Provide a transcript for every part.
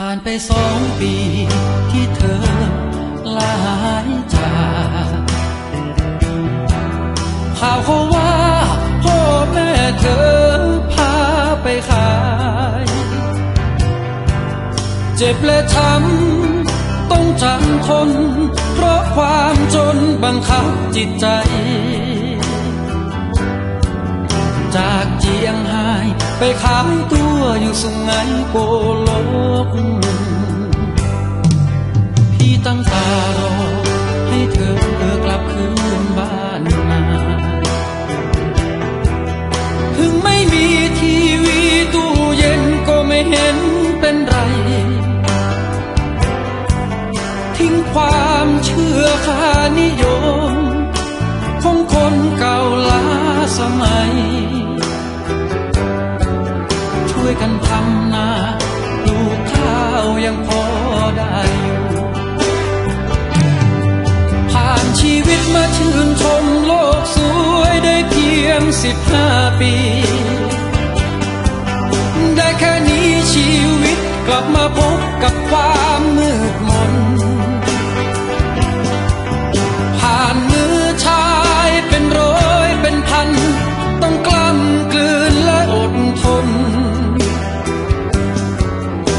ผ่านไปสองปีที่เธอลาหายจากข่าวเขาว่าพ่อแม่เธอพาไปขาย เจ็บและช้ำต้องจำทน เพราะความจนบังคับจิตใจ จากเจียงไฮ้ ไปขายตัวอยู่สุงไหงโกลก พี่ตั้งตารอให้เธอกลับคืนบ้านมา ถึงไม่มีทีวีตู้เย็นก็ไม่เห็นเป็นไร ทิ้งความเชื่อค่านิยมของคนเก่าล้าสมัย กันทำนาปลูกข้าวยังพอได้อยู่ผ่านชีวิตมาชื่นชมโลกสวยได้เพียงสิบห้าปี ได้แค่นี้ชีวิตกลับมาพบกับความมืดมน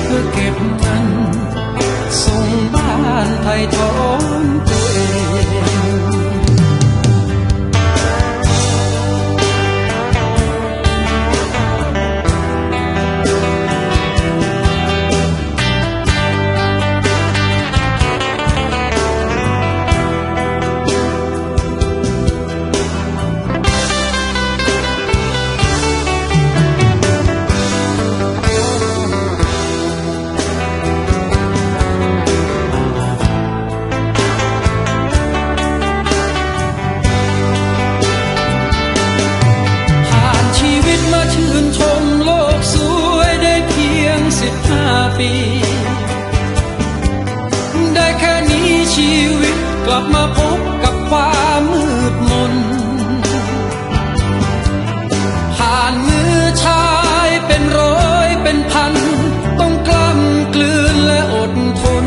เพื่อเก็บเชีวิตกลับมาพบกับความมืดมน ผ่านมือชายเป็นร้อยเป็นพัน ต้องกล้ำกลืนและอดทน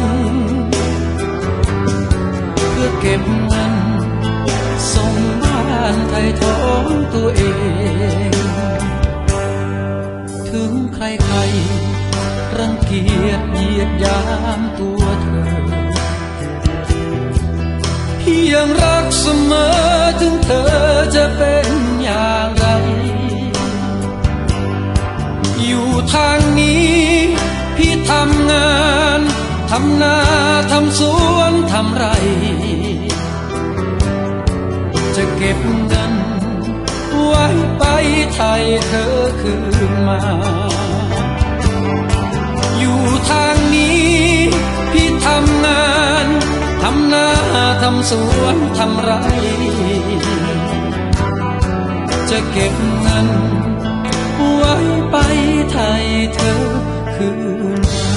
เพื่อเก็บเงินส่งบ้านไทยท้องตัวเอง ถึงใครๆรังเกียจเหยียดยามตัวเธอ พี่ยังรักเสมอถึงเธอจะเป็นอย่างไร อยู่ทางนี้ พี่ทำงานทำนาทำสวนทำไร จะเก็บเงินไว้ไปไทยเธอคืนมาำสวนทำไร จะเก็บเงินไว้ไปไทยเธอคืน